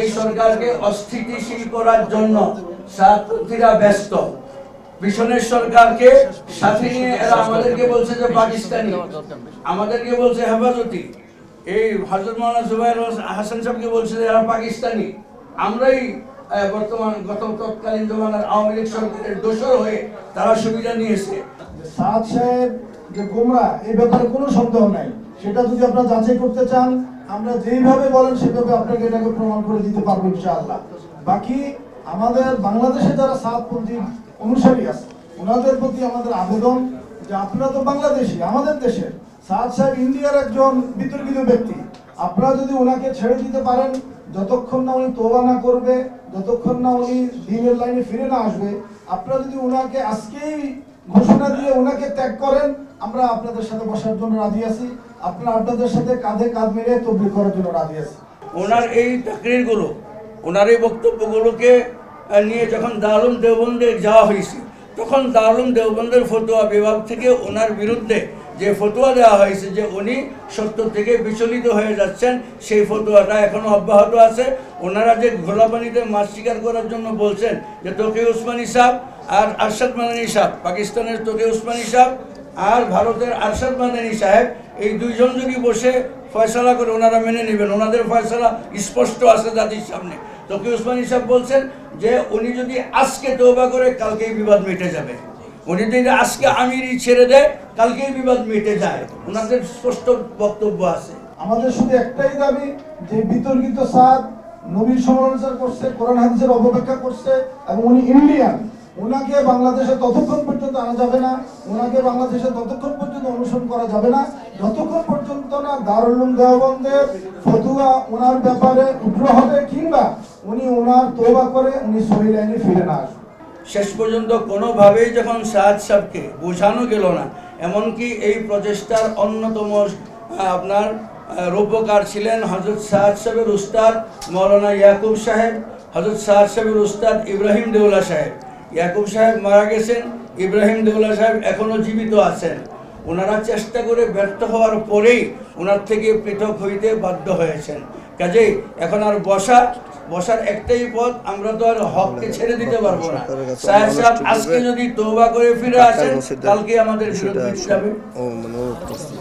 এই সরকারকে অস্থিতিশীল করার জন্য ছাত্রীরা ব্যস্ত। মিশনের সরকারকে সাথে নিয়ে এরা আমাদেরকে বলছে যে পাকিস্তানি। আমাদেরকে বলছে হেফাজতি। এই হজরত মৌলানা জুবাইর হাসান সাহেবকে বলছে যে এরা পাকিস্তানি। আমরাই বর্তমান গত তৎকালীন জমানার আওয়ামী লীগ সরকারের দোষর হয়ে তারা সুবিধা নিয়েছে। সাদ সাহেব যে গোমরা এই ব্যাপারে কোনো সন্দেহ নাই। সেটা যদি আপনারা যাচাই করতে চান আমরা যেইভাবে বলেন সেভাবে আপনাকে এটাকে প্রমাণ করে দিতে পারব ইনশাআল্লাহ। বাকি আমাদের বাংলাদেশে যারা সাতপন্থী অনুসারী আছে, ওনাদের প্রতি আমাদের আবেদন যে আপনারা তো বাংলাদেশি, আমাদের দেশের। সাদ সাহেব ইন্ডিয়ার একজন বিতর্কিত ব্যক্তি। আপনারা যদি ওনাকে ছেড়ে দিতে পারেন, যতক্ষণ না উনি তোবা না করবে, যতক্ষণ না উনি দিনের লাইনে ফিরে না আসবে, আপনারা যদি ওনাকে আজকেই ঘোষণা দিয়ে ওনাকে ত্যাগ করেন। আমরা আপনাদের সাথে বসার জন্য রাজি আছি। আপনারা আপনাদের সাথে কাঁধে কাঁধ মেরে তবলিগ করার জন্য রাজি আছি। ওনার এই তাকরিরগুলো ওনার এই বক্তব্যগুলোকে নিয়ে যখন দারুম দেওবন্দে যাওয়া হয়েছে, তখন দারুম দেওবন্দের ফতোয়া বিভাগ থেকে ওনার বিরুদ্ধে যে ফতোয়া দেওয়া হয়েছে যে উনি সত্য থেকে বিচলিত হয়ে যাচ্ছেন, সেই ফতোয়াটা এখনও অব্যাহত আছে। ওনারা যে ঘোলা পানিতে মাছ শিকার করার জন্য বলছেন যে তোকে উসমানী সাহ আর আরশাদ মাদানী সাহ পাকিস্তানের তোকে উসমানী সাহ আর ভারতের আরশাদ মাদানী সাহেব, এই দুইজন যদি বসে ফয়সালা করে ওনারা মেনে নেবেন, ওনাদের ফয়সালা স্পষ্ট আছে জাতির সামনে। তকি উসমানী সাহেব বলছেন যে উনি যদি আজকে তৌবা করে কালকে এই বিবাদ মিটে যাবে। উনি যদি আজকে আমিরই ছেড়ে দেয়, কালকেই বিবাদ মিটে যায়। ওনাদের স্পষ্ট বক্তব্য আছে। আমাদের শুধু একটাই দাবি, যে বিতর্কিত সাদ নবীর সমালোচনা করছে, কোরআন হাদিসের অপব্যাখ্যা করছে, এবং উনি ইন্ডিয়ান। ওনাকে বাংলাদেশে ততক্ষণ পর্যন্ত আনা যাবে না, ওনাকে বাংলাদেশে ততক্ষণ পর্যন্ত অনুসরণ করা যাবে না, যতক্ষণ পর্যন্ত না দারুল উলুম দেওবন্দের ফতুয়া ওনার ব্যাপারে উগ্র হবে কিংবা উনি ওনার তোবা করে উনি সহি লাইনে ফিরে না শেষ পর্যন্ত কোনোভাবেই যখন সাদ সাহেবকে বোঝানো গেল না, এমনকি এই প্রচেষ্টার অন্যতম আপনার রূপকার ছিলেন হজরত সাদ সাহেবের উস্তাদ মৌলানা ইয়াকুব সাহেব হজরত সাদ সাহেবের উস্তাদ ইব্রাহিম দেউলা সাহেব। ইয়াকুব সাহেব মারা গেছেন ইব্রাহিম দেউলা সাহেব এখনও জীবিত আছেন। ওনারা চেষ্টা করে ব্যর্থ হওয়ার পরেই ওনার থেকে পৃথক হইতে বাধ্য হয়েছেন। কাজেই এখন আর বসা বসার একটাই পথ আমরা তো আর হককে ছেড়ে দিতে পারব না। সাহেব সাহেব আজকে যদি তৌবা করে ফিরে আসেন কালকে আমাদের বিরোধী যাবে। করছে